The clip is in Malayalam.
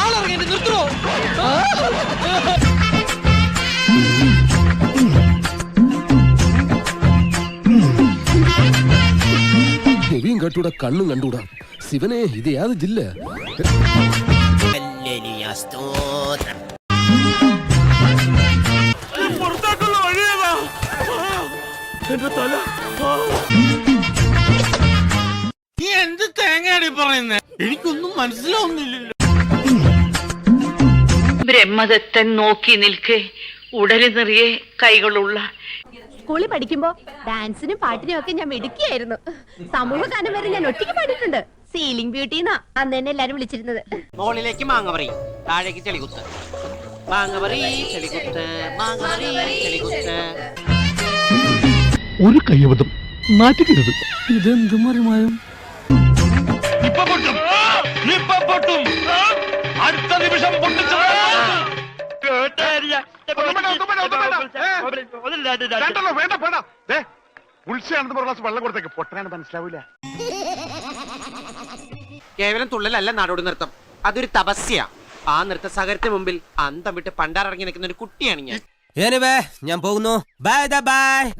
ആളിറങ്ങി നിർത്തോ ചെവിയും കെട്ടൂടാ കണ്ണും കണ്ടൂടാ ശിവനെ ഇത് യാത് ജില്ല? എന്റെ നീ എന്ത് തേങ്ങാടി പറയുന്നത് എനിക്കൊന്നും മനസ്സിലാവുന്നില്ലല്ലോ. ബ്രഹ്മദത്തൻ നോക്കി നിൽക്കെ ഉടലി നിറയെ കൈകളുള്ള. സ്കൂളിൽ പഠിക്കുമ്പോ ഡാൻസിനും പാട്ടിനും ഒക്കെ ഞാൻ മിടുക്കിയായിരുന്നു. സമൂഹ ഗാനം വരെ ഞാൻ ഒറ്റയ്ക്ക് പാടിയിട്ടുണ്ട്. സീലിംഗ് ബ്യൂട്ടി എന്നാ അന്ന് തന്നെ എല്ലാരും വിളിച്ചിരുന്നത്. മോളിലേക്ക് മാങ്ങ പറയും. താഴേക്ക് ചെളികുത്ത്. മാങ്ങ പറീ ചെളികുത്ത്. മാങ്ങ ചെളികുത്ത്. ഒരു കൈവതം മാറ്റിക്കരുത് ഇതെന്ത് മറിമായും? വേണ്ട വേണ്ട ദേ ഉത്സയാണെന്ന് പറഞ്ഞ ഗ്ലാസ് വെള്ളം കൊടുത്തേക്ക്. പൊട്ടനാണ് മനസ്സിലാവൂല. കേവലം തുള്ളലല്ല നാടോടി നൃത്തം. അതൊരു തപസ്യ. ആ നൃത്ത സഹകരത്തിന് മുമ്പിൽ അന്തം വിട്ട് പണ്ടാറിറങ്ങി നിൽക്കുന്ന ഒരു കുട്ടിയാണ് ഞാൻ. ഞാൻ പോകുന്നു. Bye bye